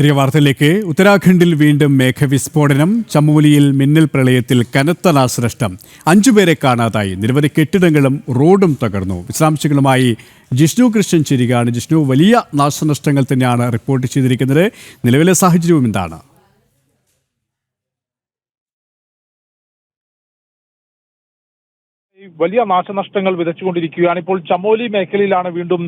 തിരികെ വാർത്തയിലേക്ക്. ഉത്തരാഖണ്ഡിൽ വീണ്ടും മേഘവിസ്ഫോടനം. ചമോലിയിൽ മിന്നൽ പ്രളയത്തിൽ കനത്ത നാശനഷ്ടം. അഞ്ചുപേരെ കാണാതായി. നിരവധി കെട്ടിടങ്ങളും റോഡും തകർന്നു. വിശദാംശങ്ങളുമായി ജിഷ്ണു കൃഷ്ണൻ ചിരികാണ് ജിഷ്ണു വലിയ നാശനഷ്ടങ്ങൾ തന്നെയാണ് റിപ്പോർട്ട് ചെയ്തിരിക്കുന്നത്. നിലവിലെ സാഹചര്യവും എന്താണ്? വലിയ നാശനഷ്ടങ്ങൾ വിതച്ചുകൊണ്ടിരിക്കുകയാണ്. ഇപ്പോൾ ചമോലി മേഖലയിലാണ് വീണ്ടും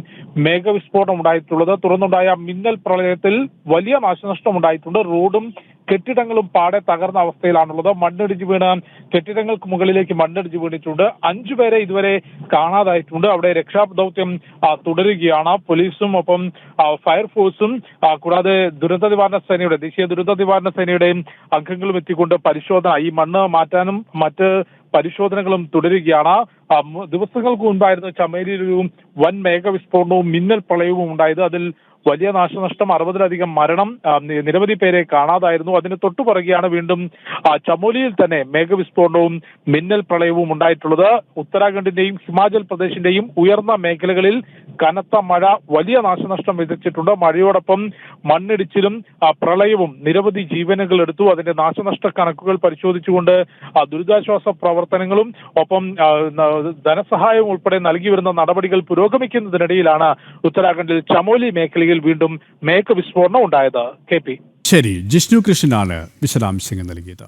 മേഘവിസ്ഫോടനം ഉണ്ടായിട്ടുള്ളത് തുറന്നുണ്ടായ മിന്നൽ പ്രളയത്തിൽ വലിയ നാശനഷ്ടം ഉണ്ടായിട്ടുണ്ട് റോഡും കെട്ടിടങ്ങളും പാടെ തകർന്ന അവസ്ഥയിലാണുള്ളത്. മണ്ണിടിച്ച് വീണ് കെട്ടിടങ്ങൾക്ക് മുകളിലേക്ക് മണ്ണിടിച്ച് വീണിട്ടുണ്ട്. അഞ്ചുപേരെ ഇതുവരെ കാണാതായിട്ടുണ്ട്. അവിടെ രക്ഷാദൗത്യം തുടരുകയാണ്. പോലീസും ഒപ്പം ഫയർഫോഴ്സും കൂടാതെ ദുരന്ത നിവാരണ സേനയുടെ ദേശീയ ദുരന്ത നിവാരണ സേനയുടെയും അംഗങ്ങളും എത്തിക്കൊണ്ട് പരിശോധന. ഈ മണ്ണ് മാറ്റാനും മറ്റ് പരിശോധനകളും തുടരുകയാണ്. ദിവസങ്ങൾക്ക് മുൻപായിരുന്നു ചമേലിയിലും ഒരു വൻ മേഘവിസ്ഫോടനവും മിന്നൽ പ്രളയവും ഉണ്ടായത്. അതിൽ വലിയ നാശനഷ്ടം അറുപതിലധികം മരണം നിരവധി പേരെ കാണാതായിരുന്നു. അതിന് തൊട്ടു പുറകെയാണ് വീണ്ടും ചമോലിയിൽ തന്നെ മേഘവിസ്ഫോടനവും മിന്നൽ പ്രളയവും ഉണ്ടായിട്ടുള്ളത്. ഉത്തരാഖണ്ഡിന്റെയും ഹിമാചൽ പ്രദേശിന്റെയും ഉയർന്ന മേഖലകളിൽ കനത്ത മഴ വലിയ നാശനഷ്ടം വിതച്ചിട്ടുണ്ട്. മഴയോടൊപ്പം മണ്ണിടിച്ചിലും പ്രളയവും നിരവധി ജീവനുകൾ എടുത്തു. അതിന്റെ നാശനഷ്ട കണക്കുകൾ പരിശോധിച്ചുകൊണ്ട് ദുരിതാശ്വാസ പ്രവർത്തനങ്ങളും ഒപ്പം ധനസഹായം ഉൾപ്പെടെ നൽകി വരുന്ന നടപടികൾ പുരോഗമിക്കുന്നതിനിടയിലാണ് ഉത്തരാഖണ്ഡിൽ ചമോലി മേഖലയിൽ വീണ്ടും മേക്ക് വിസ്ഫോടനം ഉണ്ടായത്. K P. ശരി ജിഷ്ണു കൃഷ്ണനാണ് വിശദാംശങ്ങൾ നൽകിയത്.